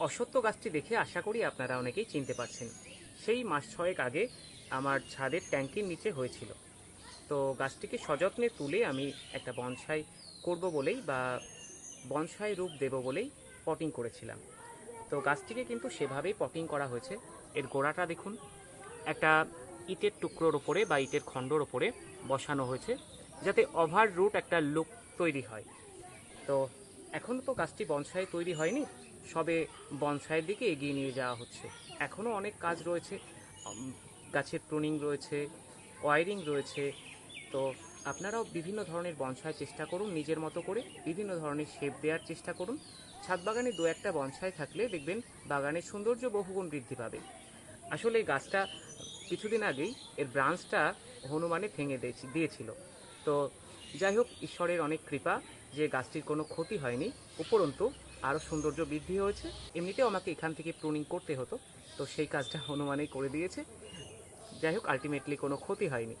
অসত্য গাছটি দেখে আশা করি আপনারা অনেকেই চিনতে পারছেন। সেই মাস ছয়েক আগে আমার ছাদের ট্যাঙ্কির নিচে হয়েছিল। তো গাছটিকে সযত্নে তুলে আমি একটা বনসাই করব বলেই বা বনসাই রূপ দেব বলেই পটিং করেছিলাম। তো গাছটিকে কিন্তু সেভাবেই পটিং করা হয়েছে। এর গোড়াটা দেখুন, একটা ইটের টুকরোর ওপরে বা ইটের খণ্ডর ওপরে বসানো হয়েছে, যাতে ওভার রুট একটা লুক তৈরি হয়। তো এখনও তো গাছটি বনসাই তৈরি হয়নি। সবে বনসাইয়ের দিকে এগিয়ে নিয়ে যাওয়া হচ্ছে। এখনও অনেক কাজ রয়েছে। গাছের প্রুনিং রয়েছে, ওয়ারিং রয়েছে। তো আপনারাও বিভিন্ন ধরনের বনসাই চেষ্টা করুন, নিজের মতো করে বিভিন্ন ধরনের শেপ দেওয়ার চেষ্টা করুন। ছাদ বাগানে দু একটা বনসাই থাকলে দেখবেন বাগানের সৌন্দর্য বহুগুণ বৃদ্ধি পাবে। আসলে এই গাছটা কিছুদিন আগেই এর ব্রাঞ্চটা হনুমানে ভেঙে দিয়েছি- দিয়েছিল। তো যাই হোক, ঈশ্বরের অনেক কৃপা যে গাছটির কোনো ক্ষতি হয়নি। উপরন্তু আরও সৌন্দর্য বৃদ্ধি হয়েছে। এমনিতেও আমাকে এখান থেকে প্রুনিং করতে হতো, তো সেই কাজটা হনুমানেই করে দিয়েছে। যাই হোক আলটিমেটলি কোনো ক্ষতি হয়নি।